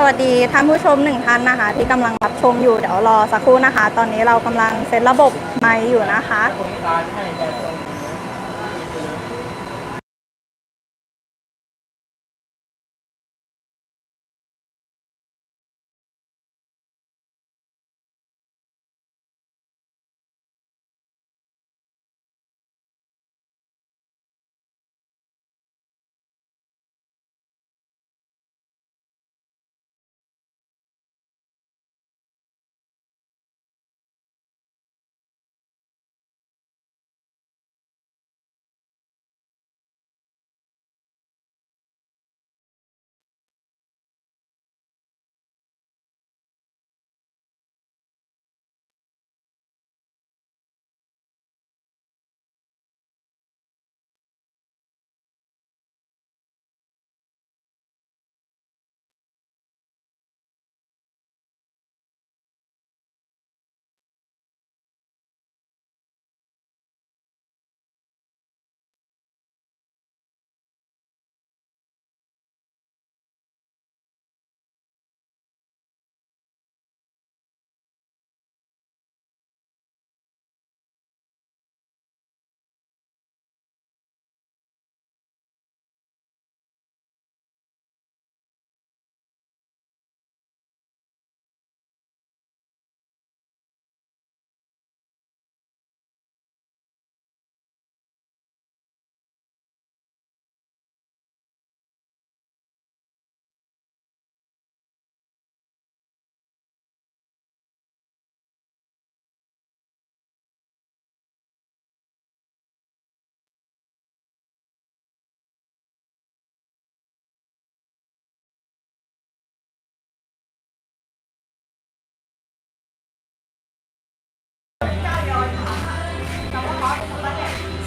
สวัสดีท่านผู้ชมหนึ่งท่านนะคะ ที่กำลังรับชมอยู่เดี๋ยวรอสักครู่นะคะ ตอนนี้เรากำลังเซตระบบไมค์อยู่นะคะ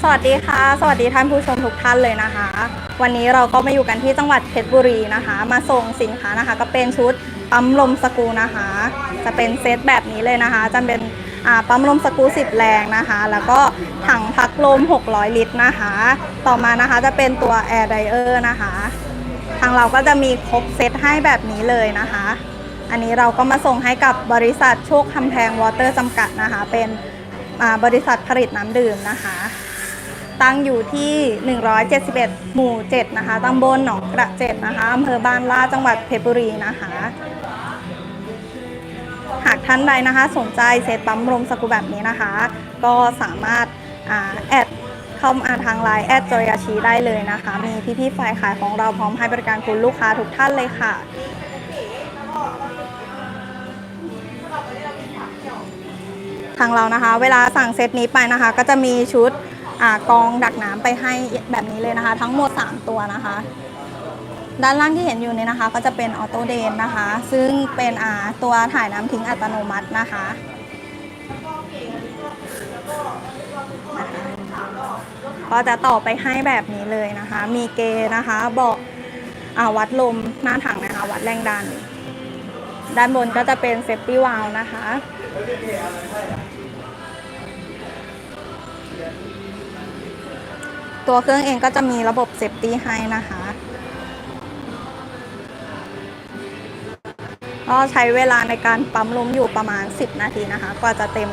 สวัสดีค่ะ สวัสดีท่านผู้ชมทุกท่านเลยนะคะ วันนี้เราก็มาอยู่กันที่จังหวัดเพชรบุรีนะคะ มาส่งสินค้านะคะ ก็เป็นชุดปั๊มลมสกูนะคะ จะเป็นเซตแบบนี้เลยนะคะ จะเป็นปั๊มลมสกู10 แรงนะคะ แล้วก็ถังพักลม 600 ลิตรนะคะ ต่อมานะคะจะเป็นตัว Air Dryer นะคะ ทางเราก็จะมีครบเซตให้แบบนี้เลยนะคะ อันนี้เราก็มาส่งให้กับบริษัทโชคคำแพงวอเตอร์จำกัดนะคะ เป็นบริษัทผลิตน้ำดื่มนะคะ ตั้งอยู่ที่ 171 หมู่ 7 นะคะตำบลหนองกระเจ็ดนะคะอำเภอบ้านลาดจังหวัดเพชรบุรีนะคะ หากท่านใดนะคะ สนใจเซตปั๊มลมสกรูแบบนี้นะคะ ก็สามารถอแอดเข้ามาทางไลน์แอดจอยาชีได้เลยนะคะ มีพี่ๆฝ่ายขายของเราพร้อมให้บริการคุณลูกค้าทุกท่านเลยค่ะทางเรานะคะ เวลาสั่งเซตนี้ไปนะคะ ก็จะมีชุด อกองดักน้ำไปให้แบบนี้เลยนะคะ ทั้งหมด 3 ตัวนะคะ ด้านล่างที่เห็นอยู่นี้นะคะ ก็จะเป็นออโตเดนนะคะ ซึ่งเป็นอ่าตัวถ่ายน้ำทิ้งอัตโนมัตินะคะก็จะต่อไปให้แบบนี้เลยนะคะ มีเกย์นะคะบอกอาวัดลมหน้าถังนะคะ วัดแรงดัน ด้านบนก็จะเป็นเซฟตี้วาลนะคะ ตัวเครื่องเองก็จะมีระบบเซฟตี้ให้นะคะ ก็ใช้เวลาในการปั๊มลมอยู่ประมาณ 10 นาทีนะคะ กว่าจะเต็ม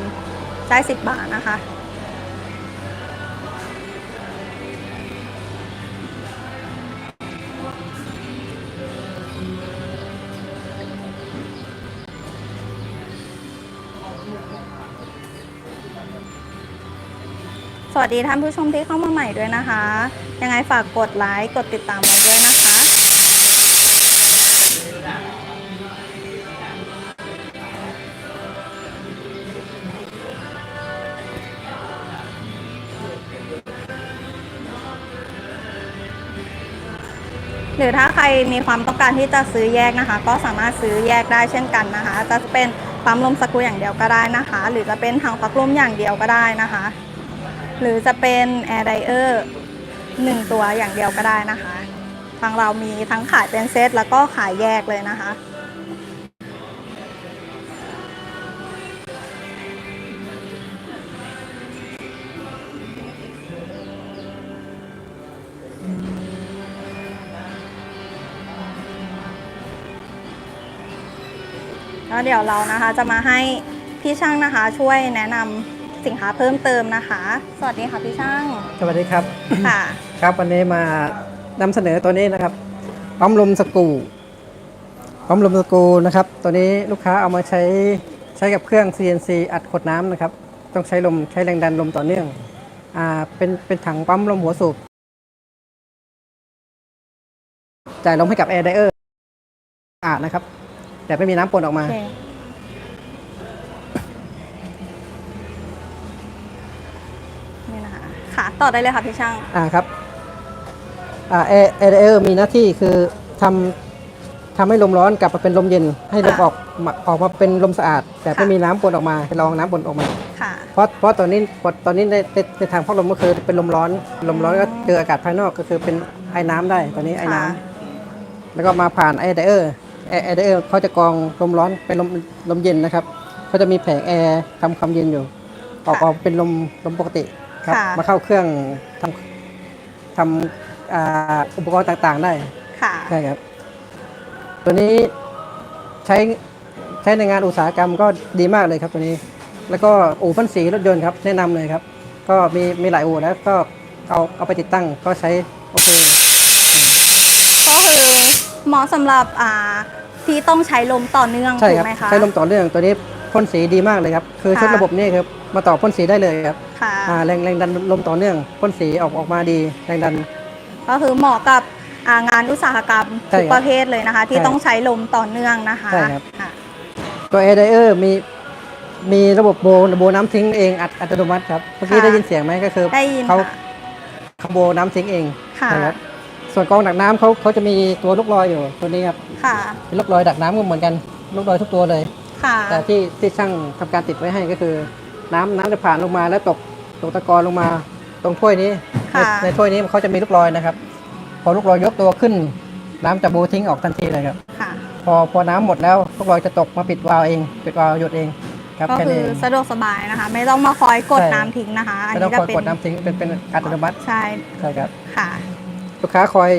ได้ 10 บาทนะคะ วัสดีท่านผู้ชมที่เข้ามาใหม่ด้วยนะคะ ยังไงฝากกดไลค์กดติดตามไว้ด้วยนะคะ หรือถ้าใครมีความต้องการที่จะซื้อแยกนะคะ ก็สามารถซื้อแยกได้เช่นกันนะคะ จะเป็นปั๊มลมสกรูอย่างเดียวก็ได้นะคะ หรือจะเป็นถังพักลมอย่างเดียวก็ได้นะคะ หรือจะเป็นแอร์ไดเออร์หนึ่งตัวอย่างเดียวก็ได้นะคะ ทางเรามีทั้งขายเป็นเซตแล้วก็ขายแยกเลยนะคะ แล้วเดี๋ยวเรานะคะจะมาให้พี่ช่างนะคะช่วยแนะนำ สินค้าเพิ่มเติมนะคะ สวัสดีค่ะพี่ช่าง สวัสดีครับ ค่ะ ครับวันนี้มานำเสนอตัวนี้นะครับปั๊มลมสกรูปั๊มลมสกรูนะครับ ตัวนี้ลูกค้าเอามาใช้ใช้กับเครื่อง CNC อัดขวดน้ำนะครับ ต้องใช้ลมใช้แรงดันลมต่อเนื่องอ่าเป็นเป็นถังปั๊มลมหัวสูบจ่ายลมให้กับแอร์ไดเออร์อาดนะครับ แต่ไม่มีน้ำปนออกมา โอเค นี่นะคะ ค่ะ ต่อได้เลยค่ะพี่ช่าง อ่าครับอ่าแอร์แอร์เออร์มีหน้าที่คือทำทำให้ลมร้อนกลับมาเป็นลมเย็น ให้ลมค่ะออกมาออกมาเป็นลมสะอาด แต่ไม่ค่ะ มีน้ำปนออกมาให้ลองน้ำปนออกมา ค่ะ เพราะเพราะตอนนี้ตอนนี้ในในในทางพัดลมก็คือเป็นลมร้อน ลมร้อนก็เจออากาศภายนอกก็คือเป็นไอ้น้ำได้ตอนนี้ไอ้น้ำ ค่ะ แล้วก็มาผ่านแอร์ไดเออร์แอร์ไดเออร์เขาจะกรองลมร้อนเป็นลมลมเย็นนะครับเขาจะมีแผงแอร์ทำความเย็นอยู่ ออกค่ะ ออกเป็นลมลมปกติ ครับค่ะ มาเข้าเครื่องทำทำอ่าอุปกรณ์ต่างๆได้ค่ะ ใช่ครับ ตัวนี้ใช้ใช้ในงานอุตสาหกรรมก็ดีมากเลยครับตัวนี้ แล้วก็อู่พ่นสีรถยนต์ครับแนะนำเลยครับ ก็มีมีหลายอู่แล้วก็เอาเอาไปติดตั้งก็ใช้โอเค ก็คือเหมาะสำหรับอ่าที่ต้องใช้ลมต่อเนื่องใช่ถูครักบไหมคะ ใช้ลมต่อเนื่องตัวนี้ พ่นสีดีมากเลยครับ คือค่ะชุดระบบนี้ครับ มาต่อพ่นสีได้เลยครับค่ะอ่าแรงแรงดันลมต่อเนื่องพ่นสีออกออกมาดีแรงดัน ก็คือเหมาะกับอ่างานอุตสาหกรรมใช่ทุกครับประเภทเลยนะคะ ที่ใช่ต้องใช้ลมต่อเนื่องนะคะใช่ครับค่ะตัวเอไดเออร์มีมีระบบโบโบน้ำทิ้งเองอัตอัตโนมัติครับเมื่อกี้ค่ะได้ยินเสียงไหมก็คือได้ยินเขาค่ะเขาโบน้ำทิ้งเองค่ะนะครับส่วนกรองดักน้ำเขาเขาจะมีตัวลูกลอยอยู่ตัวนี้ครับค่ะเป็นลูกลอยดักน้ำก็เหมือนกันลูกลอยทุกตัวเลย ค่ะ แต่ที่ที่ช่างทำการติดไว้ให้ก็คือ น้ำน้ำจะผ่านลงมาแล้วตกตกตะกอนลงมาตรงถ้วยนี้ในค่ะในถ้วยนี้เขาจะมีลูกลอยนะครับ พอลูกลอยยกตัวขึ้น น้ำจะโบทิ้งออกทันทีเลยครับค่ะพอพอน้ำหมดแล้วลูกลอยจะตกมาปิดวาล์วเอง ปิดวาล์วหยดเองครับก็แค่คืนี้อเองสะดวกสบายนะคะ ไม่ต้องมาคอยกดใช่น้ำทิ้งนะคะ อันไม่ต้อนี้งจะคอยเป็นกดน้ำทิ้งเป็นเป็นอัตโนมัติใช่ใช่ครับค่ะลูกค้าคอย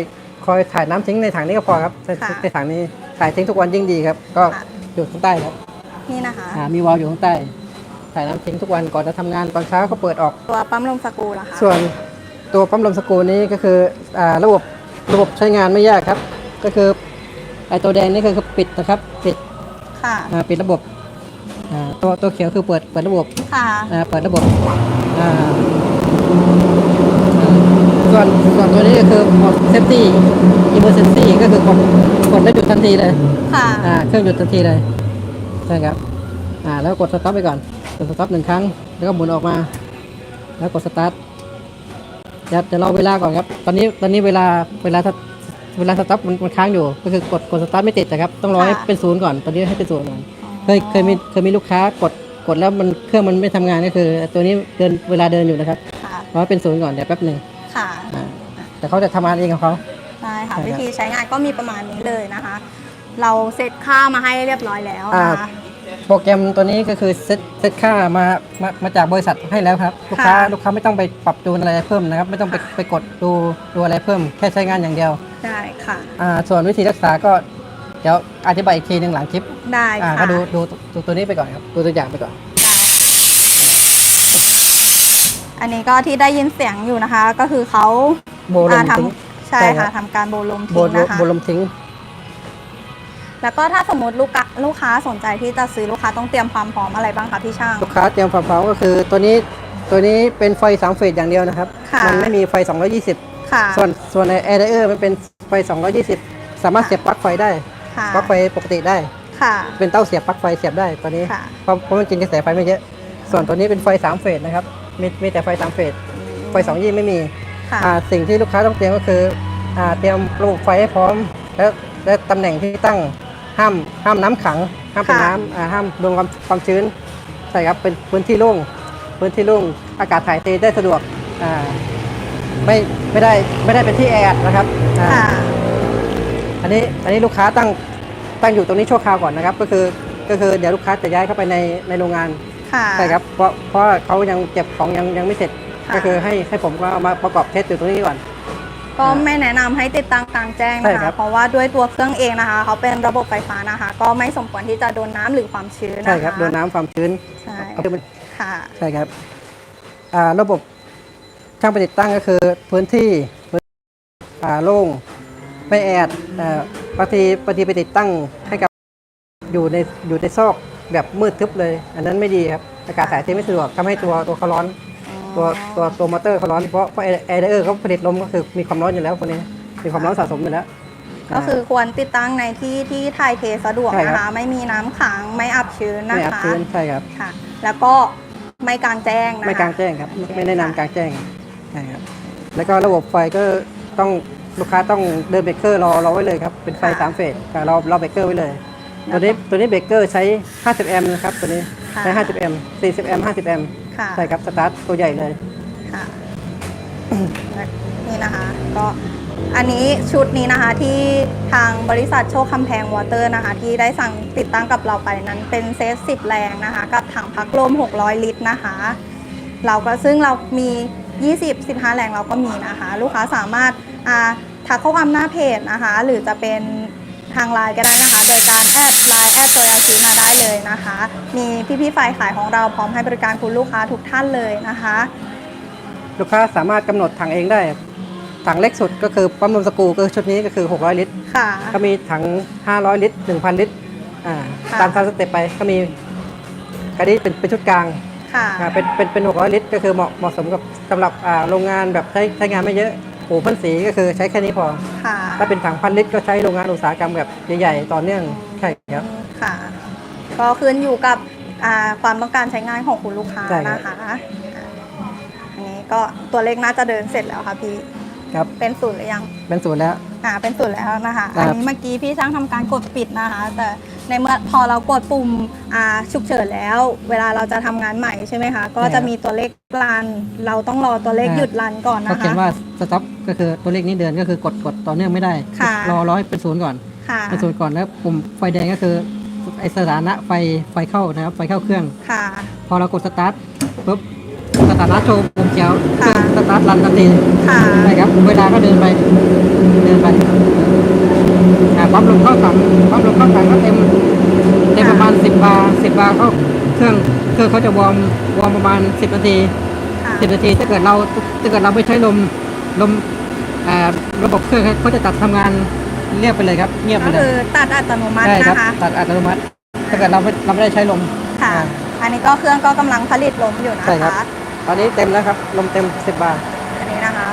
คอยถ่ายน้ำทิ้งในถังนี้ก็พอครับในค่ะในถังนี้ถ่ายทิ้งทุกวันยิ่งดีครับ ก็ค่ะอยู่ข้างใต้ครับ นี่นะคะ อ่ามีวาล์วอยู่ข้างใต้ถ่ายน้ำทิ้งทุกวันก่อนจะทำงานตอนเช้าก็เปิดออก ตัวปั๊มลมสกรูล่ะคะส่วนตัวปั๊มลมสกรูนี้ก็คืออ่าระบบระบบใช้งานไม่ยากครับ ก็คือไอตัวแดงนี่คือปิดนะครับปิดค่ะอ่าปิดระบบอ่าตัวตัวเขียวคือเปิดเปิดระบบค่ะอ่าเปิดระบบอ่าส่วนส่วนตัวนี้ก็คือเซฟตี้อิมเมอร์เซนซี่ก็คือกดกดแล้วหยุดทันทีเลยค่ะอ่าเครื่องหยุดทันทีเลย ใช่ครับอ่าแล้วกดสต็อปไปก่อนกดสต็อปหนึ่งครั้ง แล้วก็หมุนออกมา แล้วกดสตาร์ทเดี๋ยวเดี๋ยวรอเวลาก่อนครับ ตอนนี้ตอนนี้เวลาเวลาถ้าเวลาสต็อปมันมันค้างอยู่ ก็คือกดกดสตาร์ทไม่ติดนะครับต้องรอให้ค่ะเป็นศูนย์ก่อนตอนนี้ให้เป็นศูนย์ก่อนเคยเคยมีเคยมีลูกค้ากดกดแล้วมันเครื่องมันไม่ทำงานก็คือ ตัวนี้เดินเวลาเดินอยู่นะครับค่ะรอให้เป็นศูนย์ก่อนเดี๋ยวแป๊บหนึ่งค่ะอ่าแต่เขาจะทำงานเองของเขาใช่ค่ะใช่ครับวิธีใช้งานก็มีประมาณนี้เลยนะคะ เราเซตค่ามาให้เรียบร้อยแล้วอ่านะคะ โปรแกรมตัวนี้ก็คือเซตเซตค่ามามามาจากบริษัทให้แล้วครับลูกค้าค่ะลูกค้าไม่ต้องไปปรับจูนอะไรเพิ่มนะครับ ไม่ต้องไปไปกดดูดูอะไรเพิ่มแค่ใช้งานอย่างเดียวได้ค่ะ อ่าส่วนวิธีรักษาก็เดี๋ยวอธิบายอีกทีหนึ่งหลังคลิปได้อ่าค่ะก็ดูดูดูตัวนี้ไปก่อนครับดูตัวอย่างไปก่อน ได้อันนี้ก็ที่ได้ยินเสียงอยู่นะคะ ก็คือเขาโบลมอ่าทิ้งทำใช่ใช่ครัค่ะบ ทำการโบลมโบทิ้งลนะคะ โบลมทิ้ง แล้วก็ถ้าสมมติลูกค้าลูกค้าสนใจที่จะซื้อลูกค้าต้องเตรียมความพร้อมอะไรบ้างคะพี่ช่าง ลูกค้าเตรียมความพร้อมก็คือตัวนี้ตัวนี้เป็นไฟ3เฟสอย่างเดียวนะครับ ค่ะมันไม่มีไฟ 220 ค่ะ ส่วนส่วนในแอร์ไดเออร์มันเป็นไฟ 220 สามารถเสียบปลั๊กไฟได้ค่ะปลั๊กไฟปกติได้ ค่ะ เป็นเต้าเสียบปลั๊กไฟเสียบได้ตัวนี้ ค่ะ เพราะเพราะมันกินกระแสไฟไม่เยอะ ส่วนตัวนี้เป็นไฟ3เฟสนะครับ มีมีแต่ไฟ3เฟส ไฟ2ยี่ไม่มีค่ะอ่าสิ่งที่ลูกค้าต้องเตรียมก็คืออ่าเตรียมระบบไฟให้พร้อม แล้วและตำแหน่งที่ตั้ง ห้ามห้ามน้ำขัง ห้ามเป็นค่ะน้ำอ่าห้ามโดนความความชื้นใช่ครับเป็นพื้นที่โล่งพื้นที่โล่งอากาศถ่ายเทได้สะดวกอ่าไม่ไม่ได้ไม่ได้เป็นที่แออัดนะครับอ่าค่ะอันนี้อันนี้ลูกค้าตั้งตั้งอยู่ตรงนี้ชั่วคราวก่อนนะครับ ก็คือก็คือเดี๋ยวลูกค้าจะย้ายเข้าไปในในโรงงานค่ะใช่ครับเพราะเพราะเขายังเก็บของยังยังไม่เสร็จค่ะก็คือให้ให้ผมก็เอามาประกอบเทสอยู่ตรงนี้ก่อน ก็ไม่แนะนำให้ติดตั้งกลางแจ้งใช่นะครัคะบ เพราะว่าด้วยตัวเครื่องเองนะคะ เขาเป็นระบบไฟฟ้านะคะ ก็ไม่สมควรที่จะโดนน้ำหรือความชื้นนะคะใช่ครับโดนน้ำความชื้นใช่เอาขึ้นมาค่ะใช่ครับอ่าระบบช่างไปติดตั้งก็คือพื้นที่พื้นอ่าโล่งไม่แอดอ่าบางทีบางทีไปติดตั้งให้กับอยู่ในอยู่ในซอกแบบมืดทึบเลย อันนั้นไม่ดีครับอากาศถ่ายเทไม่สะดวกทำให้ตัวตัวเขาร้อน ตัวตัวตัวมอเตอร์เขาร้อนเพราะเพราะแอร์เออร์เขาผลิตลมก็คือมีความร้อนอยู่แล้วคนนี้มีความร้อนสะสมอยู่แล้ว ก็คือควรติดตั้งในที่ที่ถ่ายเทสะดวกใช่ครับนะคะไม่มีน้ำขังไม่อับชื้นไม่นะอับคะชื้นใช่ครับ ค่ะ แล้วก็ไม่กลางแจ้งนะคะ ไม่กลางแจ้งครับไม่ไม่แนะนำกลางแจ้งใช่ครับแล้วก็ระบบไฟก็ต้องลูกค้าต้องเดินเบรกเกอร์รอรอไว้เลยครับเป็นไฟสามเฟสแต่เราเราเบรกเกอร์ไว้เลย ตัวนี้ตัวนี้เบรกเกอร์ใช้ 50 แอมป์นะครับตัวนี้ใช้ 50 แอมป์40 แอมป์50 แอมป์ ค่ะใช่ครับสตาร์ทตัวใหญ่เลย ค่ะ นี่นะคะ ก็อันนี้ชุดนี้นะคะที่ทางบริษัทโชคคำแพงวอเตอร์นะคะ ที่ได้สั่งติดตั้งกับเราไปนั้นเป็นเซต10 แรงนะคะ กับถังพักลม 600 ลิตรนะคะ เราก็ซึ่งเรามี 20 15 แรงเราก็มีนะคะ ลูกค้าสามารถอ่าทักข้อความหน้าเพจนะคะ หรือจะเป็น ทางไลน์ก็ได้นะคะ โดยการแอดไลน์แอดตัวยาชีมาได้เลยนะคะ มีพี่ๆฝ่ายขายของเราพร้อมให้บริการคุณลูกค้าทุกท่านเลยนะคะ ลูกค้าสามารถกำหนดถังเองได้ ถังเล็กสุดก็คือปั๊มลมสกรูก็คือชุดนี้ก็คือ 600 ลิตร ค่ะ ก็มีถัง 500 ลิตร 1,000 ลิตรอ่าค่ะ ตามตามสเต็ปไปก็มีอันนี้เป็นเป็นชุดกลางค่ะ อ่าเป็นเป็นเป็น 600 ลิตร ก็คือเหมาะเหมาะสมกับสำหรับอ่าโรงงานแบบใช้ใช้งานไม่เยอะ ปูพ่นสีก็คือใช้แค่นี้พอ ค่ะถ้าเป็นถังพันลิตรก็ใช้โรงงานอุตสาหกรรมแบบใหญ่ๆต่อเนื่องใช่ครับ ค่ะ ก็ขึ้นอยู่กับอ่าความต้องการใช้งานของคุณลูกค้าใช่ครับ นะคะอ่าอันนี้ก็ตัวเลขน่าจะเดินเสร็จแล้วค่ะพี่ ครับ เป็นศูนย์หรือยังเป็นศูนย์แล้ว อ่าเป็นศูนย์แล้วนะคะ ครัอับนนี้เมื่อกี้พี่ช่างทำการกดปิดนะคะ แต่ในเมื่อพอเรากดปุ่มอ่าฉุกเฉินแล้ว เวลาเราจะทำงานใหม่ใช่ไหมคะ ก็จะมีตัวเลขรัน เราต้องรอตัวเลขหยุดรันก่อนก็นะเขียคะ นว่าสต็อปก็คือตัวเลขนี้เดินก็คือกดกดต่อเนื่องไม่ได้ค่ะ รอร้อยเป็นศูนย์ก่อน ค่ะเป็นศูนย์ก่อนแล้วปุ่มไฟแดงก็คือไอสถานะไฟไฟเข้านะครับไฟเข้าเครื่อง ค่ะ พอเรากดสตาร์ทปุ๊บสถานะโชว์ปุ่มเขียวเคค่ะรื่องส ตาร์ทรันทันทีค่ะ ใช่ครับเวลาก็เดินไป เดินไปอ่าปั๊มลมเข้าถังปั๊มลมเข้าถังก็เต็มเต็มประมาณ10บาร์10บาร์เข้าเครื่องเครื่องเขาจะวอร์มวอร์มประมาณ10นาทีค่ะ10นาทีถ้าเกิดเราถ้าเกิดเราไม่ใช้ลมลมอ่าระบบเครื่องเขาจะตัดทำงานเรียบไปเลยครับเงียบไปก็เลคืยอตัดอัตโนมัติใช่ครับนะคะ ตัดอัตโนมัติ ถ้าเกิดเราไม่เราไม่ได้ใช้ลม ค่ะอ่าอันนี้ก็เครื่องก็กำลังผลิตลมอยู่นะใช่ครับคะต อนนี้เต็มแล้วครับ ลมเต็ม10บาร์อันนี้นะคะ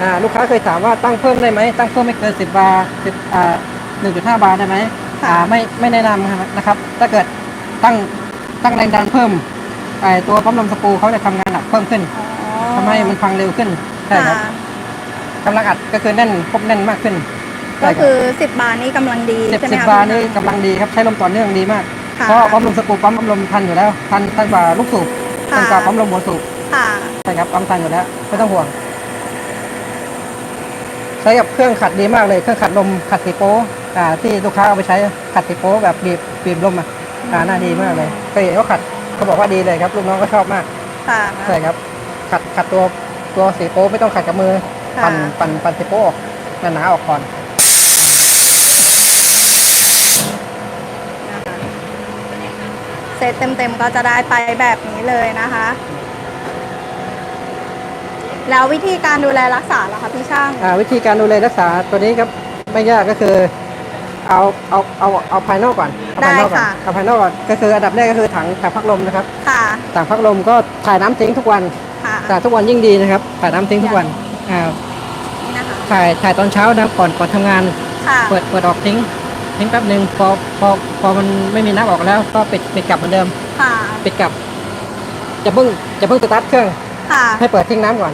อ่า ลูกค้าเคยถามว่าตั้งเพิ่มได้ไหม ตั้งเพิ่มไม่เกิน10บาร์10อ่า1.5บาร์ได้ไหมค่ะ อ่า ไม่ ไม่แนะนำนะครับ ถ้าเกิดตั้ง ตั้งแรงดันเพิ่มไอตัวปั๊มลมสกรูเขาจะทำงานหนักเพิ่มขึ้นอ๋อทำให้มันพังเร็วขึ้น ใช่ครับค่ะกำลังอัดก็คือแน่นครบแน่นมากขึ้นก็ใช่รับ คือ10บาทนี่กำลังดีสิบใช่ไหมสิบคะบาร์นี่กำลังดีครับ ใช้ลมต่อเนื่องดีมาก ค่ะเพราะปั๊มลมสกรูปั๊มลมทันอยู่แล้ว ทันทันกว่าลูกสูบ ค่ะทันกว่าปั๊มลมหัวสูบค่ะ ใช่ครับปั๊มทันอยู่แล้วไม่ต้องห่วง ใช้กับเครื่องขัดดีมากเลย เครื่องขัดลมขัดสีโป้อ่าที่ลูกค้าเอาไปใช้ขัดสีโป้แบบบีบบีบลมอะอ่าน่าดีมากเลยเคยเห็นเขาขัดเขาบอกว่าดีเลยครับลูกน้องก็ชอบมากค่ะ ใช่ครับ ขัดขัดตัวตัวสีโป้ไม่ต้องขัดกับมือ ค่ะ ปั่นปั่นปั่นสีโป้ออกหนาๆออกก่อน เซตเต็มๆก็จะได้ไปแบบนี้เลยนะคะ แล้ววิธีการดูแลรักษาล่ะคะพี่ช่าง อ่าวิธีการดูแลรักษาตัวนี้ครับไม่ยากก็คือเอาเอาเอาเอาภายนอกก่อนเอาภายนอกก่อนได้ค่ะเอาภายนอกก่อนก็คืออันดับแรกก็คือถังถังพักลมนะครับค่ะถังพักลมก็ถ่ายน้ำทิ้งทุกวันค่ะถ่ายทุกวันยิ่งดีนะครับถ่ายน้ำทิ้งทุกวันอ่านี่นะคะถ่ายถ่ายตอนเช้านะครับก่อนก่อนทำงาน ค่ะเปิดเปิดออกทิ้ง ทิ้งแป๊บหนึ่งพอพอพอมันไม่มีน้ำออกแล้ว ก็ปิดปิดกลับเหมือนเดิม ค่ะ ปิดกลับจะเพิ่งจะเพิ่งสตาร์ทเครื่องค่ะให้เปิดทิ้งน้ำก่อน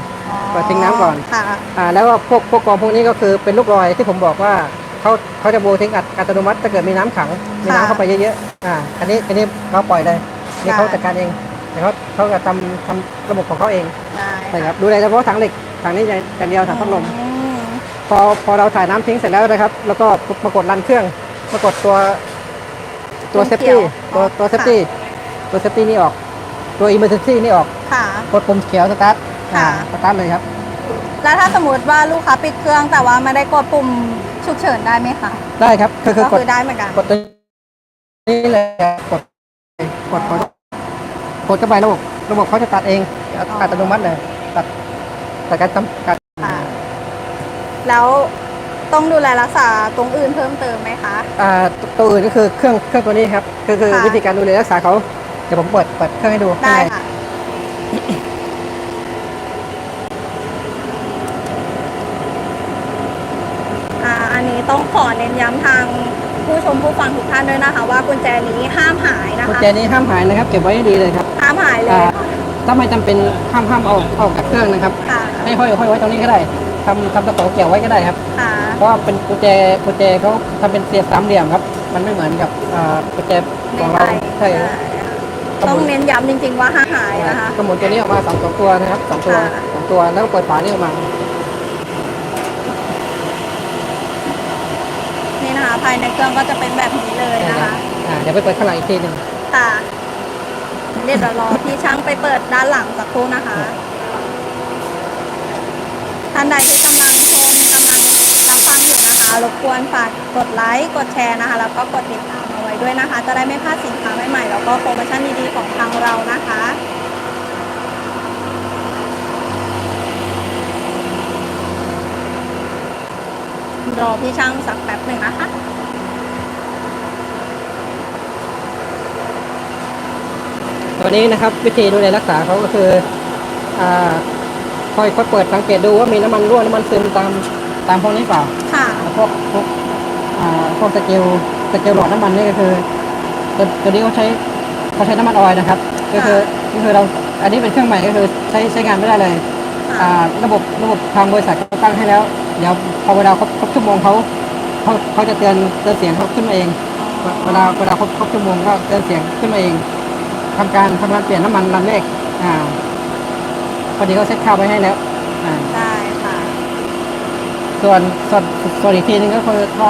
เปิดทิ้งน้ำก่อน ค่ะ อ่า แล้วก็พวกพวกกองพวกนี้ก็คือเป็นลูกรอยที่ผมบอกว่าเขาเขาจะโบทิ้งอัตอัตโนมัติถ้าเกิดมีน้ำขังมีน้ำค่ะเข้าไปเยอะๆอ่าอันนี้อันนี้เขาปล่อยเลยนี่ค่ะเขาจัดการเองแต่เขาเขาจะทำทำระบบของเขาเองได้ใช่ครับดูแลเฉพาะถังเหล็กถังนี้อย่างเดียวถังพัดลม อืม พอพอเราถ่ายน้ำทิ้งเสร็จแล้วนะครับ แล้วก็มากดรันเครื่อง มากดตัวตัวเซฟตี้ตัวตัวเซฟตี้ตัวเซฟตี้นี่ออก ตัวอิมเมอร์เซนซี่นี่ออกค่ะ กดปุ่มเขียวสตาร์ทค่ะ สตาร์ทเลยครับ แล้วถ้าสมมติว่าลูกค้าปิดเครื่องแต่ว่าไม่ได้กดปุ่มฉุกเฉินได้ไหมคะ ได้ครับคือคือก็กดคือได้เหมือนกันกดตัวนี้เลยกดกดกดกดเข้าไประบบระบบเขาจะตัดเองอัตโนมัติเลยตัดตัดการจำกัดค่ะแล้ว ต้องดูแลรักษาตรงอื่นเพิ่มเติมไหมคะ อ่าตัวอื่นก็คือเครื่องเครื่องตัวนี้ครับคือคือค่ะ วิธีการดูแลรักษาเขาเดี๋ยวผมเปิดเปิดเครื่องให้ดูได้ข้างในค่ะ อ่า อันนี้ต้องขอเน้นย้ำทางผู้ชมผู้ฟังทุกท่านด้วยนะคะ ว่ากุญแจนี้ห้ามหายนะกุญคะ แจนี้ห้ามหายนะครับเก็บไว้ให้ดีเลยครับห้ามหายเลยอ่าค่ะถ้าไม่จำเป็นห้ามห้ามเอาออกจากเครื่องนะครับค่ะ ให้ห้อยห้อยไว้ตรงนี้ก็ได้ทำทำกระเป๋าเกี่ยวไว้ก็ได้ครับ ค่ะ เพราะว่าเป็นกุญแจกุญแจเขาทำเป็นเสียสามเหลี่ยมครับ มันไม่เหมือนกับอ่ากุญแจของเราใช่ครับ ต้องเน้นย้ำจริง ๆ ว่าห้ามหายนะคะก็หมุนตัวนี้ออกมาสองสองตัวนะครับสองตัวค่ะ สองตัวแล้วก็เปิดฝานี่ออกมา นี่นะคะภายในเครื่องก็จะเป็นแบบนี้เลยนะคะอ่าเดี๋ยวไปเปิดข้างหลังอีกทีหนึ่งค่ะเดี๋ยวเรารอพี่ช่างไปเปิดด้านหลังสักครู่นะคะ ท่านใดที่ รบกวนฝากกดไลค์กดแชร์นะคะแล้วก็กดติดตามเอาไว้ด้วยนะคะ จะได้ไม่พลาดสินค้าใหม่ๆแล้วก็โปรโมชั่นดีๆของทางเรานะคะรอพี่ช่างสักแป๊บหนึ่งนะคะตัวนี้นะครับวิธีดูแลรักษาเขาก็คืออ่าคอยคอยเปิดสังเกตดูว่ามีน้ำมันรั่วน้ำมันซึมตาม ตามพวกนี้เปล่าค่ะ พวกพวกอ่าพวกสเกลสเกลหลอดน้ำมันนี่ก็คือตัวตัวนี้เขาใช้เขาใช้น้ำมันออยล์นะครับ ก็คือก็คือเราอันนี้เป็นเครื่องใหม่ก็คือใช้ใช้งานไม่ได้เลยค่ะ อ่าระบบระบบทางบริษัทเขาตั้งให้แล้ว เดี๋ยวพอเวลาครบครบชั่วโมงเขาเขาเขาจะเตือนเตือนเสียงเขาขึ้นมาเอง เวลาเวลาครบครบชั่วโมงก็เตือนเสียงขึ้นมาเองทำการทำการเปลี่ยนน้ำมันรันเลขอ่าพอดีเขาเซ็ตค่าไว้ให้แล้วอ่าได้ค่ะ ส่วนส่วนส่วนอีกทีนึงก็คือก็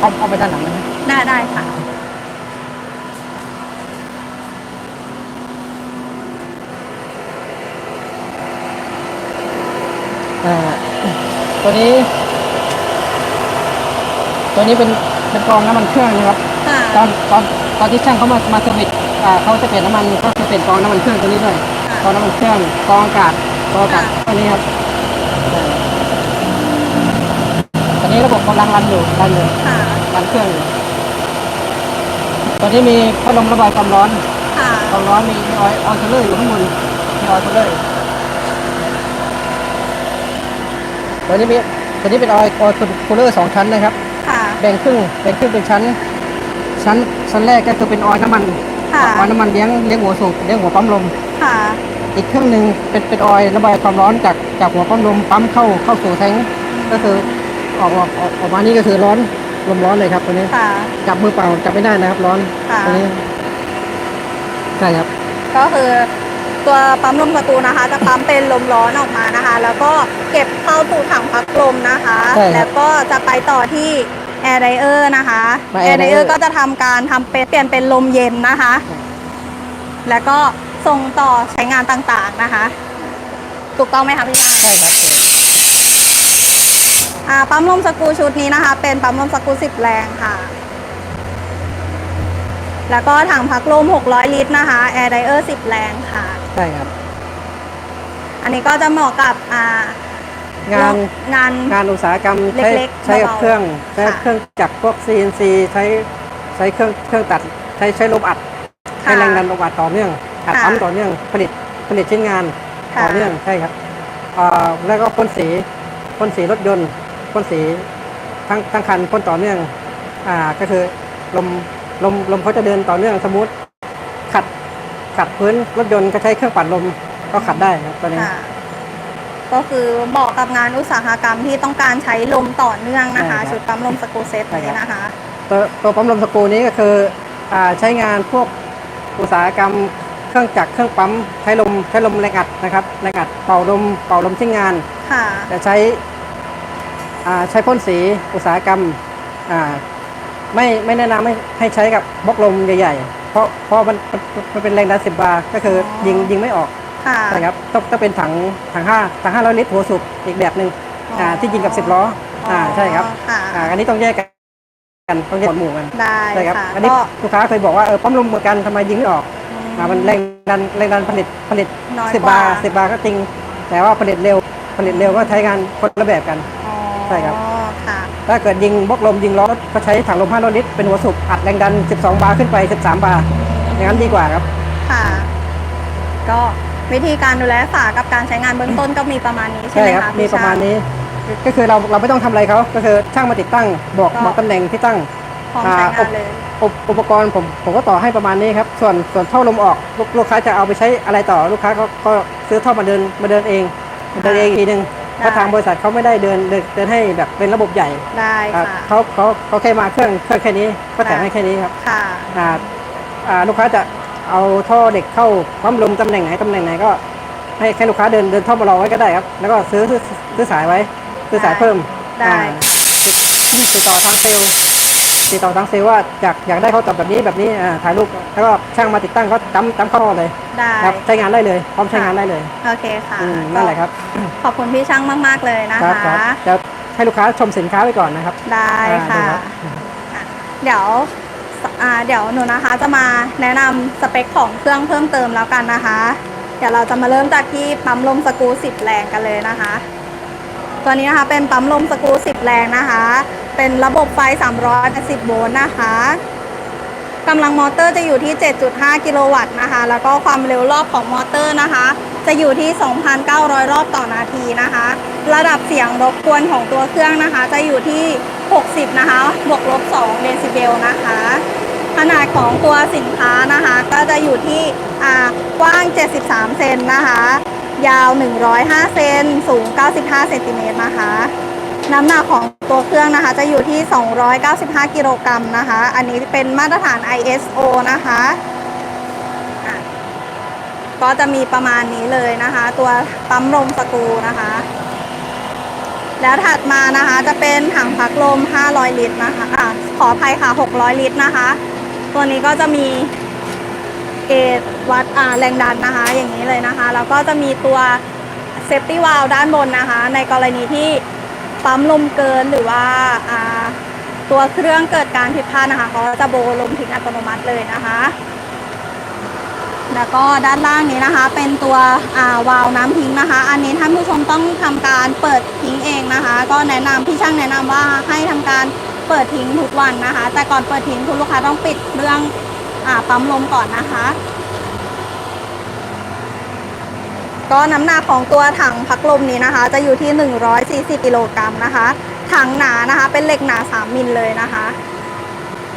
เอาเอาไปด้านหลังนะได้ได้ค่ะ อ่าตัวนี้ ตัวนี้เป็นเป็นกรองน้ำมันเครื่องนะครับ ค่ะ ตอนตอนตอนที่ช่างเขามามาสวิตช์อ่าเขาจะเปลี่ยนน้ำมันก็จะเปลี่ยนกรองน้ำมันเครื่องตัวนี้ด้วยค่ะ กรองน้ำมันเครื่องกรองอากาศกรองอากาศค่ะตัวนี้ครับตอ นนี้ระบบกำลังรันอยู่รันอยู่ค่ะ รันเครื่องอยู่ตอนนี้มีพัดลมระบายความร้อนค่ะ ความร้อนมีมีออยล์ออยล์คูลเลอร์อยู่ข้างบนมีออยล์คูลเลอร์ตัวนี้มีตัวนี้เป็นออยล์ออยล์คูลเลอร์สองชั้นนะครับ ค่ะ แบ่งครึ่งแบ่งครึ่งเป็นชั้น ชั้นชั้นแรกก็คือเป็นออยล์น้ำมันค่ะ ออยล์น้ำมันเลี้ยงเลี้ยงหัวสูบเลี้ยงหัวปั๊มลม ค่ะ อีกเครื่องหนึ่งเป็นเป็นออยล์ระบายความร้อนจากจากหัวปั๊มลมปั๊มเข้าเข้าสู่แทงค์ก็คือ ออกออกออกออกมานี่ก็คือร้อนลมร้อนเลยครับตัวนี้ค่ะ จับมือเปล่าจับไม่ได้นะครับ ร้อนค่ะ ตัวนี้ใช่ครับก็คือตัวปั๊มลมสกรูนะคะ จะปั๊มเป็นลมร้อนออกมานะคะ แล้วก็เก็บเข้าสู่ถังพักลมนะคะใช่ครับแล้วก็จะไปต่อที่แอร์ไดเออร์นะคะมาแอ air ร์ไดเออ dryer ร์ก็จะทำการทำเป็นเปลี่ยนเป็นลมเย็นนะคะ แล้วก็ส่งต่อใช้งานต่างๆนะคะ ถูกต้องไหมคะพี่ยาใช่ครับอ่า ปั๊มลมสกรูชุดนี้นะคะ เป็นปั๊มลมสกรู10 แรงค่ะ แล้วก็ถังพักลม 600 ลิตรนะคะแอร์ไดเออร์10 แรงค่ะ ใช่ครับ อันนี้ก็จะเหมาะกับอ่างานงานงานอุตสาหกรรมใช้เล็กๆใช้กับเบาๆเครื่องใช้ค่ะเครื่องจักรพวก CNC ใช้ใช้เครื่องเครื่องตัดใช้ใช้ลมอัดใช้แรงดันลมอัดต่อเนื่องอัดค่ะปั๊มต่อเนื่องผลิตผลิตชิ้นงานค่ะต่อเนื่องใช่ครับอ่าแล้วก็พ่นสีพ่นสีรถยนต์ พ่นสีทั้งทั้งคันพ่นต่อเนื่อง อ่าก็คือลมลมลมเขาจะเดินต่อเนื่องสมมติขัดขัดพื้นรถยนต์ก็ใช้เครื่องปั่นลมก็ขัดได้ครับตัวนี้ ค่ะ ก็คือเหมาะกับงานอุตสาหกรรมที่ต้องการใช้ลมต่อเนื่องนะคะ ใช่ครับชุดปั๊มลมสกรูเซตใช่ครับ นี้นะคะ ตัวตัวปั๊มลมสกรูนี้ก็คืออ่าใช้งานพวกอุตสาหกรรมเครื่องจักรเครื่องปั๊มใช้ลมใช้ลมแรงอัดนะครับแรงอัดเป่าลมเป่าลมชิ้นงาน ค่ะ จะใช้อ่า ใช้พ่นสีอุตสาหกรรมอ่าไม่ไม่แนะนำให้ให้ใช้กับบล็อกลมใหญ่ๆ เพราะเพราะมันมันมันเป็นแรงดันสิบบาร์ก็คือออยิงยิงไม่ออกค่ะใช่ครับต้องต้องเป็นถังถังห้าถังห้าร้อยลิตรหัวสูบอีกแบบหนึ่งอ๋ออ่อ่าที่ยิงกับสิบล้ออ่าใช่ครับค่ะอ่าอันนี้ต้องแยกกันต้องแยกหมวดหมู่กันได้ใช่ครับค่ะอันนี้ก็ลูกค้าเคยบอกว่าเออปั๊มลมเหมือนกันทำไมยิงไม่ออกอ่ามันแรงดันแรงดันผลิตผลิตน้อยสิบกว่าบาร์สิบบาร์ก็จริง แต่ว่าผลิตเร็วผลิตเร็วก็ใช้งานคนละแบบกันอ๋อ ใช่ครับค่ะ ถ้าเกิดยิงบล็อกลมยิงล้อก็ใช้ถังลม500ลิตรเป็นหัวสูบอัดแรงดัน 12 บาร์ขึ้นไป 13 บาร์อย่างนั้นดีกว่าครับ ค่ะ ก็วิธีการดูแลรักษากับการใช้งานเบื้องต้นก็มีประมาณนี้ใช่ใช่ไหมครับ คะมีพี่ประมาณช่ง นี้ ก็คือเราเราไม่ต้องทำอะไรเขาก็คือช่างมาติดตั้งบอกก็ บอกตำแหน่งที่ตั้ง พร้อมใช้งานเลย อุปอุปกรณ์ผมผมก็ต่อให้ประมาณนี้ครับ ส่วนส่วนท่อลมออกลูกลูกค้าจะเอาไปใช้อะไรต่อลูกค้าก็ก็ซื้อท่อมาเดินมาเดินเองมาเดินเองอีกทีหนึง เพราะทางบริษัทเขาไม่ได้เดินเดินเดินให้แบบเป็นระบบใหญ่ได้อ่าค่ะ เขาเขาเขาแค่มาเครื่องเครื่องแค่นี้ก็แถมให้แค่นี้ครับค่ะ อ่าอ่าลูกค้าจะเอาท่อเด็กเข้าปั๊มลมตำแหน่งไหนตำแหน่งไหนก็ ให้แค่ลูกค้าเดินเดินท่อมารอไว้ก็ได้ครับ แล้วก็ซื้อซื้อซื้อสายไว้ซื้อสายเพิ่มได้ อ่าติดติดต่อทางเซลล์ ติดต่อทางเซลล์ว่าอยากอยากได้ข้อตอบแบบนี้แบบนี้อ่าถ่ายรูปแล้วก็ช่างมาติดตั้งก็จำจำเข้าเลยได้ครับใช้งานได้เลยพร้อมใช้งานได้เลยโอเคค่ะอืมนั่นแหละครับขอบคุณพี่ช่างมากๆเลยนะครัคะครับจะให้ลูกค้าชมสินค้าไปก่อนนะครับ ได้อ่าค่ะดูครับค่ะเดี๋ยวอ่าเดี๋ยวหนูนะคะจะมาแนะนำสเปคของเครื่องเพิ่มเติมแล้วกันนะคะ เดี๋ยวเราจะมาเริ่มจากที่ปั๊มลมสกรู10 แรงกันเลยนะคะ ตัวนี้นะคะเป็นปั๊มลมสกรู10 แรงนะคะ เป็นระบบไฟ 380 โวลต์นะคะกำลังมอเตอร์จะอยู่ที่ 7.5 กิโลวัตต์นะคะ แล้วก็ความเร็วรอบของมอเตอร์นะคะ จะอยู่ที่ 2,900 รอบต่อนาทีนะคะ ระดับเสียงรบกวนของตัวเครื่องนะคะ จะอยู่ที่ 60 นะคะ บวกลบ 2 เดซิเบลนะคะ ขนาดของตัวสินค้านะคะ ก็จะอยู่ที่อ่ากว้าง 73 เซนนะคะ ยาว 105 เซน สูง 95 เซนติเมตรนะคะ น้ำหนักของตัวเครื่องนะคะ จะอยู่ที่ 295 กิโลกรัมนะคะ อันนี้เป็นมาตรฐาน ISO นะคะะก็จะมีประมาณนี้เลยนะคะ ตัวปั๊มลมสกูนะคะ แล้วถัดมานะคะจะเป็นถังพักลม 500 ลิตรนะคะอะขออภัยค่ะ 600 ลิตรนะคะ ตัวนี้ก็จะมีเกจวัดแรงดันนะคะ อย่างนี้เลยนะคะ แล้วก็จะมีตัวเซฟตี้วาลด้านบนนะคะ ในกรณีที่ ปั๊มลมเกินหรือว่าตัวเครื่องเกิดการผิดพลาดนะคะเขาจะโบลมทิ้งอัตโนมัติเลยนะคะ แล้วก็ด้านล่างนี้นะคะ เป็นตัววาล์วน้ำทิ้งนะคะ อันนี้ท่านผู้ชมต้องทำการเปิดทิ้งเองนะคะ ก็แนะนำพี่ช่างแนะนำว่าให้ทำการเปิดทิ้งทุกวันนะคะ แต่ก่อนเปิดทิ้งคุณลูกค้าต้องปิดเครื่องอปั๊มลมก่อนนะคะ ก็น้ำหนักของตัวถังพักลมนี้นะคะ จะอยู่ที่ 140กิโลกรัมนะคะ ถังหนานะคะ เป็นเหล็กหนา 3 มิลเลยนะคะ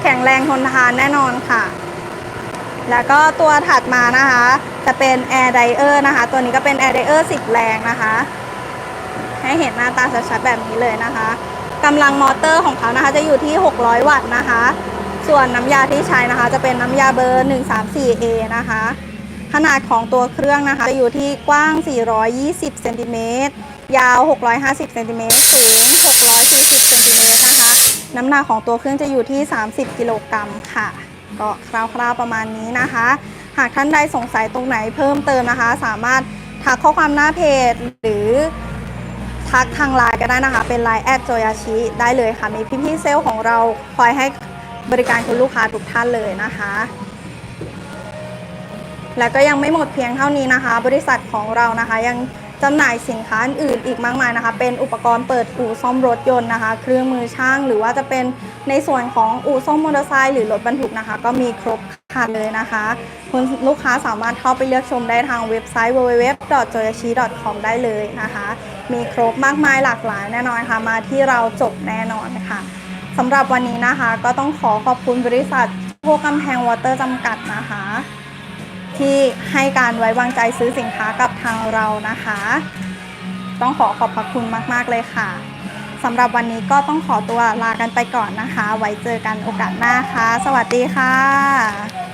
แข็งแรงทนทานแน่นอนค่ะ แล้วก็ตัวถัดมานะคะ จะเป็น Air Dryer นะคะ ตัวนี้ก็เป็น Air Dryer 10 แรงนะคะ ให้เห็นหน้าตาชัดๆแบบนี้เลยนะคะกำลังมอเตอร์ของเขานะคะจะอยู่ที่ 600 วัตต์นะคะ ส่วนน้ำยาที่ใช้นะคะ จะเป็นน้ำยาเบอร์ 134A นะคะ ขนาดของตัวเครื่องนะคะ จะอยู่ที่กว้าง 420 เซนติเมตร ยาว 650 เซนติเมตร สูง 640 เซนติเมตรนะคะ น้ำหนักของตัวเครื่องจะอยู่ที่ 30 กิโลกรัมค่ะ ก็คร่าวๆประมาณนี้นะคะ หากท่านใดสงสัยตรงไหนเพิ่มเติมนะคะ สามารถทักข้อความหน้าเพจหรือทักทางไลน์ก็ได้นะคะ เป็นไลน์แอดโจยาชิได้เลยค่ะ มีพี่ๆเซลล์ของเราคอยให้บริการคุณลูกค้าทุกท่านเลยนะคะ และก็ยังไม่หมดเพียงเท่านี้นะคะ บริษัทของเรานะคะ ยังจำหน่ายสินค้าอื่นอีกมากมายนะคะ เป็นอุปกรณ์เปิดอู่ซ่อมรถยนต์นะคะ เครื่องมือช่างหรือว่าจะเป็นในส่วนของอู่ซ่อมมอเตอร์ไซค์หรือรถบรรทุกนะคะ ก็มีครบคันเลยนะคะคุณลูกค้าสามารถเข้าไปเลือกชมได้ทางเว็บไซต์ www.joyashi.com ได้เลยนะคะ มีครบมากมายหลากหลายแน่นอนค่ะ มาที่เราจบแน่นอนค่ะสำหรับวันนี้นะคะ ก็ต้องขอขอบคุณบริษัทโพกำแพงวอเตอร์จำกัดนะคะ ที่ให้การไว้วางใจซื้อสินค้ากับทางเรานะคะ ต้องขอขอบพระคุณมาก ๆ เลยค่ะสำหรับวันนี้ก็ต้องขอตัวลากันไปก่อนนะคะ ไว้เจอกันโอกาสหน้าค่ะ สวัสดีค่ะ